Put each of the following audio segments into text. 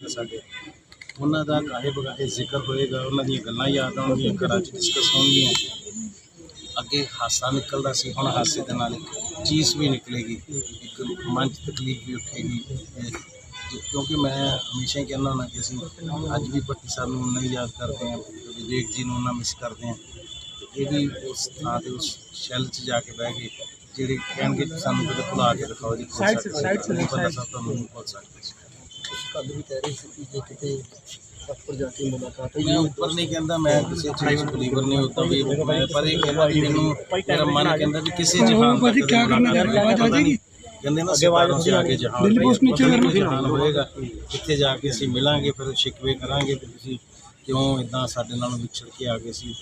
ਸਾਡੇ। ਉਹਨਾਂ ਦਾ ਕਾਹੇ ਬਗਾਹੇ ਜ਼ਿਕਰ ਹੋਏਗਾ ਉਹਨਾਂ ਦੀਆਂ ਗੱਲਾਂ ਯਾਦ ਆਉਣਗੀਆਂ ਘਰਾਂ 'ਚ ਡਿਸਕਸ ਹੋਣਗੀਆਂ। ਅੱਗੇ ਹਾਸਾ ਨਿਕਲਦਾ ਸੀ ਹੁਣ ਹਾਸੇ ਦੇ ਨਾਲ ਇੱਕ ਚੀਜ਼ ਵੀ ਨਿਕਲੇਗੀ ਇੱਕ ਮਨ 'ਚ ਤਕਲੀਫ ਵੀ ਉੱਠੇਗੀ। ਕਿਉਂਕਿ ਮੈਂ ਹਮੇਸ਼ਾ ਹੀ ਕਹਿੰਦਾ ਹੁੰਦਾ ਕਿ ਅਸੀਂ ਅੱਜ ਵੀ ਭੱਟੀ ਸਾਹਿਬ ਨੂੰ ਨਹੀਂ ਯਾਦ ਕਰਦੇ ਹਾਂ ਵਿਵੇਕ ਜੀ ਨੂੰ ਨਾ ਮਿਸ ਕਰਦੇ ਹਾਂ। ਇਹ ਵੀ ਉਸ ਥਾਂ ਤੇ ਉਸ ਸ਼ੈਲ 'ਚ ਜਾ ਕੇ ਬਹਿ ਗਏ ਜਿਹੜੇ ਕਹਿਣਗੇ ਸਾਨੂੰ ਕਿਤੇ ਭੁਲਾ ਕੇ ਦਿਖਾਓ ਜੀ ਸਾਈਡ ਸਾਈਡ ਸਾਹਿਬ ਤੁਹਾਨੂੰ ਨਹੀਂ ਭੁੱਲ ਸਕਦੇ ਸੀ ਕੱਲ ਵੀ ਕਹਿ ਰਹੀ ਸੀ ਕਿ ਜੇ ਕਿਤੇ ਉੱਪਰ ਜਾ ਕੇ ਮੁਲਾਕਾਤ ਹੋਈ ਮੈਂ ਉੱਪਰ ਨਹੀਂ ਕਹਿੰਦਾ ਮੈਂ ਕਿਸੇ ਚੀਜ਼ ਬਲੀਵਰ ਨਹੀਂ ਹੁੰਦਾ ਵੀ ਮੈਂ ਪਰ ਇਹ ਕਹਿੰਦਾ ਵੀ ਮੈਨੂੰ ਮੇਰਾ ਮਨ ਕਹਿੰਦਾ ਵੀ ਕਿਸੇ ਜਹਾਨ ਦਾ ਕੀ ਕਰਨਾ ਆਵਾਜ਼ ਆ ਜਾਏਗੀ? ਕਹਿੰਦੇ ਨਾ ਸਿਤਾਰੋਂ ਸੇ ਆਗੇ ਜਹਾਨ ਦਿੱਲੀ ਪੋਸਟ ਨੀਚੇ ਕਰਨਾ ਜਹਾਨ ਹੋਏਗਾ। ਕਿੱਥੇ ਜਾ ਕੇ ਅਸੀਂ ਮਿਲਾਂਗੇ ਫਿਰ ਸ਼ਿਕਵੇ ਕਰਾਂਗੇ ਕਿ ਤੁਸੀਂ ਕਿਉਂ ਇਦਾਂ ਸਾਡੇ ਨਾਲ ਵਿਛੜ ਕੇ ਆ ਗਏ ਸੀ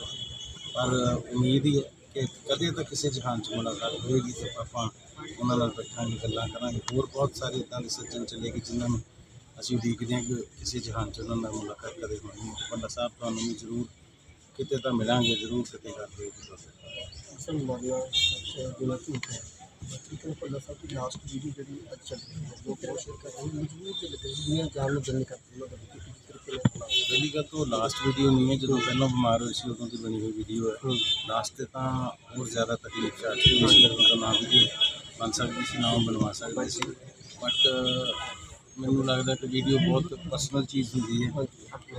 ਪਰ ਉਮੀਦ ਹੀ ਹੈ ਕਿ ਕਦੇ ਤਾਂ ਕਿਸੇ ਜਹਾਨ 'ਚ ਮੁਲਾਕਾਤ ਹੋਏਗੀ ਤੇ ਆਪਾਂ ਉਹਨਾਂ ਨਾਲ ਬੈਠਾਂਗੇ ਗੱਲਾਂ ਕਰਾਂਗੇ। ਹੋਰ ਬਹੁਤ ਸਾਰੇ ਇਦਾਂ ਦੇ ਸੱਜਣ ਚੱਲੇਗੇ ਜਿਨ੍ਹਾਂ ਨੂੰ ਅਸੀਂ ਉਡੀਕਦੇ ਹਾਂ ਕਿ ਕਿਸੇ ਜਹਾਨ 'ਚ ਉਹਨਾਂ ਨਾਲ ਮੁਲਾਕਾਤ ਕਦੇ ਹੋਣੀ ਹੈ ਪੰਡਾ ਸਾਹਿਬ ਤੁਹਾਨੂੰ ਵੀ ਜ਼ਰੂਰ ਕਿਤੇ ਤਾਂ ਮਿਲਾਂਗੇ ਜ਼ਰੂਰ ਕਿਤੇ ਗੱਲ ਹੋਏਗੀ। ਅਸਲ ਮਾਮਲਾ ਜਿਹੜਾ ਝੂਠ ਹੈ। ਤਕਰੀਬਨ ਪੱਲਾ ਸਾਹਿਬ ਦੀ ਲਾਸਟ ਵੀਡੀਓ ਜਿਹੜੀ ਅੱਜ ਚੱਲ ਰਹੀ ਹੈ ਲੋਕ ਬਹੁਤ ਸ਼ੇਅਰ ਕਰ ਰਹੇ ਹਨ ਮਜਬੂਰ ਦੇ ਲੱਗੇ ਦੁਨੀਆ ਜਾਨ ਨੂੰ ਨਹੀਂ ਕਰਦੀ ਉਹਨਾਂ ਦਾ ਕਿਸ ਤਰੀਕੇ ਨਾਲ ਪਹਿਲੀ ਗੱਲ ਤਾਂ ਲਾਸਟ ਵੀਡੀਓ ਨਹੀਂ ਹੈ ਜਦੋਂ ਪਹਿਲਾਂ ਬਿਮਾਰ ਹੋਏ ਸੀ ਉਦੋਂ ਦੀ ਬਣੀ ਹੋਈ ਵੀਡੀਓ ਹੈ। ਲਾਸਟ ਤੇ ਤਾਂ ਹੋਰ ਜ਼ਿਆਦਾ ਤਕਲੀਫ ਚ ਆ ਚੁੱਕੀ ਸੀ। ਉਦੋਂ ਤਾਂ ਨਾ ਵੀਡੀਓ ਬਣ ਸਕਦੀ ਸੀ ਨਾ ਉਹ ਬਣਵਾ ਸਕਦੇ ਸੀ। ਬਟ ਮੈਨੂੰ ਲੱਗਦਾ ਕਿ ਵੀਡੀਓ ਬਹੁਤ ਪਰਸਨਲ ਚੀਜ਼ ਹੁੰਦੀ ਹੈ।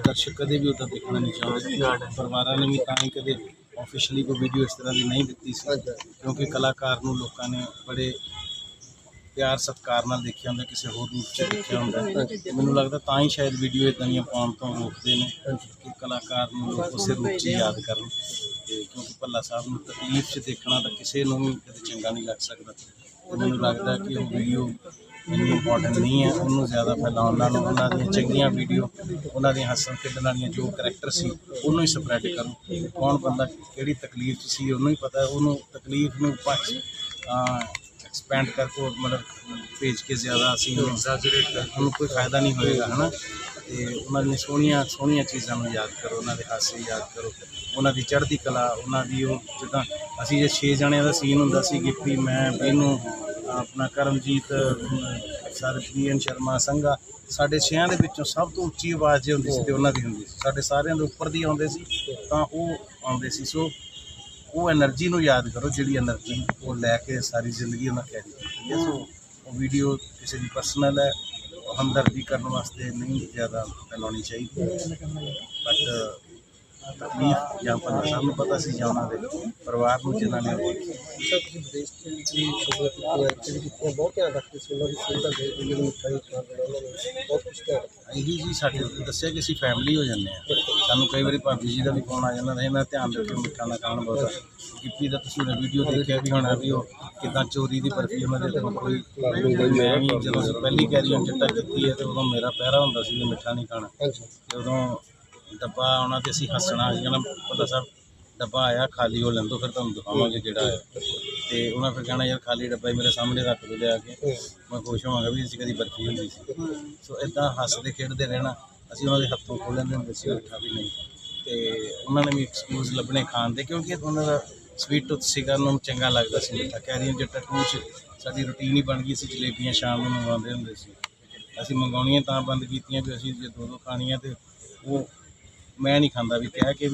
ਦਰਸ਼ਕ ਕਦੇ ਵੀ ਉਹ ਦੇਖਣਾ ਨਹੀਂ ਚਾਹੁੰਦੇ। ਪਰਿਵਾਰਾਂ ਨੇ ਵੀ ਤਾਂ ਹੀ ਕਦੇ ਆਫੀਸ਼ੀਅਲੀ ਕੋਈ ਵੀਡੀਓ ਇਸ ਤਰ੍ਹਾਂ ਦੀ ਨਹੀਂ ਦਿੱਤੀ ਸੀ। ਕਿਉਂਕਿ ਕਲਾਕਾਰ ਨੂੰ ਲੋਕਾਂ ਨੇ ਬੜੇ ਪਿਆਰ ਸਤਿਕਾਰ ਨਾਲ ਦੇਖਿਆ ਹੁੰਦਾ, ਕਿਸੇ ਹੋਰ ਰੂਪ ਚ ਦੇਖਿਆ ਹੁੰਦਾ। ਮੈਨੂੰ ਲੱਗਦਾ ਤਾਂ ਹੀ ਸ਼ਾਇਦ ਵੀਡੀਓ ਇਦਾਂ ਦੀਆਂ ਪਾਉਣ ਤੋਂ ਰੋਕਦੇ ਨੇ ਕਿ ਕਲਾਕਾਰ ਨੂੰ ਲੋਕ ਉਸੇ ਰੂਪ ਚ ਯਾਦ ਕਰਨ। ਕਿਉਂਕਿ ਭੱਲਾ ਸਾਹਿਬ ਨੂੰ ਤਕਲੀਫ ਚ ਦੇਖਣਾ ਤਾਂ ਕਿਸੇ ਨੂੰ ਵੀ ਕਦੇ ਚੰਗਾ ਨਹੀਂ ਲੱਗ ਸਕਦਾ। ਮੈਨੂੰ ਲੱਗਦਾ ਕਿ ਉਹ ਵੀਡੀਓ ਇੰਨੀ ਇੰਪੋਰਟੈਂਟ ਨਹੀਂ ਹੈ। ਉਹਨੂੰ ਜ਼ਿਆਦਾ ਫੈਲਾਉਣ ਨਾਲ ਉਹਨਾਂ ਦੀਆਂ ਚੰਗੀਆਂ ਵੀਡੀਓ ਉਹਨਾਂ ਦੀਆਂ ਹੱਸਣ ਖੇਡਣ ਵਾਲੀਆਂ ਜੋ ਕਰੈਕਟਰ ਸੀ, ਉਹਨੂੰ ਹੀ ਸਪਰੈਡ ਕਰੋ। ਕੌਣ ਬੰਦਾ ਕਿਹੜੀ ਤਕਲੀਫ 'ਚ ਸੀ, ਉਹਨੂੰ ਹੀ ਪਤਾ ਉਹਨੂੰ ਤਕਲੀਫ ਨੂੰ ਪੱਛ ਐਕਸਪੈਂਡ ਕਰਕੇ ਮਤਲਬ ਭੇਜ ਕੇ ਜ਼ਿਆਦਾ ਅਸੀਂ ਐਗਜ਼ਾਜਰੇਟ ਕਰ, ਉਹਨੂੰ ਕੋਈ ਫਾਇਦਾ ਨਹੀਂ ਹੋਏਗਾ, ਹਨਾ? ਤੇ ਉਹਨਾਂ ਦੀਆਂ ਸੋਹਣੀਆਂ ਸੋਹਣੀਆਂ ਚੀਜ਼ਾਂ ਨੂੰ ਯਾਦ ਕਰੋ, ਉਹਨਾਂ ਦੇ ਹਾਸੇ ਯਾਦ ਕਰੋ। ਉਹਨਾਂ ਦੀ ਚੜ੍ਹਦੀ ਕਲਾ, ਉਹਨਾਂ ਦੀ ਉਹ ਜਿੱਦਾਂ ਅਸੀਂ ਜੇ 6 ਜਣਿਆਂ ਦਾ ਸੀਨ ਹੁੰਦਾ ਸੀ ਗਿੱਪੀ ਮੈਂ ਬੀਨੂ ਆਪਣਾ ਕਰਮਜੀਤ ਸਰ ਜੀਨ ਸ਼ਰਮਾ, ਸੰਘਾ, ਸਾਡੇ ਛਿਆਂ ਦੇ ਵਿੱਚੋਂ ਸਭ ਤੋਂ ਉੱਚੀ ਆਵਾਜ਼ ਜੇ ਹੁੰਦੀ ਸੀ ਤੇ ਉਹਨਾਂ ਦੀ ਹੁੰਦੀ ਸੀ। ਸਾਡੇ ਸਾਰਿਆਂ ਦੇ ਉੱਪਰ ਦੀ ਆਉਂਦੇ ਸੀ, ਤਾਂ ਉਹ ਆਉਂਦੇ ਸੀ। ਸੋ ਉਹ એનર્ਜੀ ਨੂੰ ਯਾਦ ਕਰੋ, ਜਿਹੜੀ એનર્ਜੀ ਉਹ ਲੈ ਕੇ ਸਾਰੀ ਜ਼ਿੰਦਗੀ ਉਹਨਾਂ ਕੈਰੀ ਕੀਤੀ ਹੈ। ਸੋ ਉਹ ਵੀਡੀਓ ਕਿਸੇ ਦੀ ਪਰਸਨਲ ਹੈ ਹਮਦਰਦੀ ਕਰਨ ਵਾਸਤੇ ਨਹੀਂ ਜ਼ਿਆਦਾ ਫੈਲਾਉਣੀ ਚਾਹੀਦੀ। ਬਟ ਤਕਲੀਫ ਜਾਂ ਸਭ ਨੂੰ ਪਤਾ ਸੀ ਜਾਂ ਉਹਨਾਂ ਦੇ ਪਰਿਵਾਰ ਨੂੰ ਜਿਨ੍ਹਾਂ ਨੇ ਸਰ ਤੁਸੀਂ ਵਿਦੇਸ਼ ਵੀ ਖਬਰ ਕੀਤੀ ਹੈ ਐਕਚੁਅਲੀ ਕੀਤੀ ਬਹੁਤ ਧਿਆਨ ਰੱਖਦੇ ਸੀ ਉਹਨਾਂ ਦੀ ਦੇ ਲਈ ਜਿਹੜੀ ਮਿਠਾਈ ਖਾ ਦੇਣਾ ਉਹਨਾਂ ਨੇ ਬਹੁਤ ਕੁਝ ਧਿਆਨ ਇਹੀ ਜੀ ਸਾਡੇ ਦੱਸਿਆ ਕਿ ਅਸੀਂ ਫੈਮਿਲੀ ਹੋ ਜਾਂਦੇ ਆ ਸਾਨੂੰ ਕਈ ਵਾਰੀ ਭਾਬੀ ਜੀ ਦਾ ਵੀ ਫੋਨ ਆ ਜਾਂਦਾ ਰਹੇ ਮੈਂ ਧਿਆਨ ਰੱਖਿਓ ਮਿੱਠਾ ਨਾ ਖਾਣ ਬਹੁਤ ਗਿੱਪੀ ਦਾ ਤੁਸੀਂ ਵੀਡੀਓ ਦੇਖਿਆ ਵੀ ਹੋਣਾ ਵੀ ਉਹ ਕਿਦਾਂ ਚੋਰੀ ਦੀ ਬਰਫੀ ਉਹਨਾਂ ਦੇ ਤੋਂ ਕੋਈ ਮੈਂ ਵੀ ਜਦੋਂ ਅਸੀਂ ਪਹਿਲੀ ਕੈਰੀ on ਚਿੱਟਾ ਕੀਤੀ ਹੈ ਤੇ ਉਦੋਂ ਮੇਰਾ ਪਹਿਰਾ ਹੁੰਦਾ ਸੀ ਕਿ ਮਿੱਠਾ ਨਹੀਂ ਖਾਣਾ। ਤੇ ਉਦੋਂ ਡੱਬਾ ਆਉਣਾ ਤੇ ਅਸੀਂ ਹੱਸਣਾ ਅਸੀਂ ਕਹਿਣਾ ਪਤਾ ਸਾਹਿਬ ਡੱਬਾ ਆਇਆ ਖਾਲੀ ਹੋ ਲੈਂਦੋ ਫਿਰ ਤੁਹਾਨੂੰ ਦਿਖਾਵਾਂਗੇ ਜਿਹੜਾ ਹੈ ਤੇ ਉਹਨਾਂ ਫਿਰ ਕਹਿਣਾ ਯਾਰ ਖਾਲੀ ਡੱਬਾ ਹੀ ਮੇਰੇ ਸਾਹਮਣੇ ਰੱਖ ਦੋ ਲਿਆ ਕੇ। ਮੈਂ ਖੁਸ਼ ਹੋਵਾਂਗਾ ਵੀ ਅਸੀਂ ਕਦੀ ਬਰਫੀ ਹੁੰਦੀ ਸੀ। ਸੋ ਇਦਾਂ ਹੱਸਦੇ ਖੇਡਦੇ ਰਹਿਣਾ ਅਸੀਂ ਉਹਨਾਂ ਦੇ ਹੱਥੋਂ ਖੋਲ ਲੈਂਦੇ ਹੁੰਦੇ ਸੀ ਮਿੱਠਾ ਵੀ ਨਹੀਂ। ਤੇ ਉਹਨਾਂ ਨੇ ਵੀ ਐਕਸਕਿਊਜ਼ ਲੱਭਣੇ ਖਾਣ ਦੇ, ਕਿਉਂਕਿ ਉਹਨਾਂ ਦਾ ਸਵੀਟ ਟੁੱਥ ਸੀਗਾ, ਉਹਨਾਂ ਨੂੰ ਚੰਗਾ ਲੱਗਦਾ ਸੀ, ਮਿੱਠਾ ਕੈਰੀਅਨ ਜੱਟਾ ਟੂ ਚ ਸਾਡੀ ਰੁਟੀਨ ਹੀ ਬਣ ਗਈ ਸੀ, ਜਲੇਬੀਆਂ ਸ਼ਾਮ ਨੂੰ ਮੰਗਵਾਉਂਦੇ ਹੁੰਦੇ ਸੀ। ਅਸੀਂ ਮੰਗਾਉਣੀਆਂ ਤਾਂ ਬੰਦ ਕੀਤੀਆਂ, ਵੀ ਅਸੀਂ ਜੇ ਦੋ ਦੋ ਖਾਣੀਆਂ ਤੇ ਉਹ ਮੈਂ ਨਹੀਂ ਖਾਂਦਾ ਵੀ ਕਹਿ ਕੇ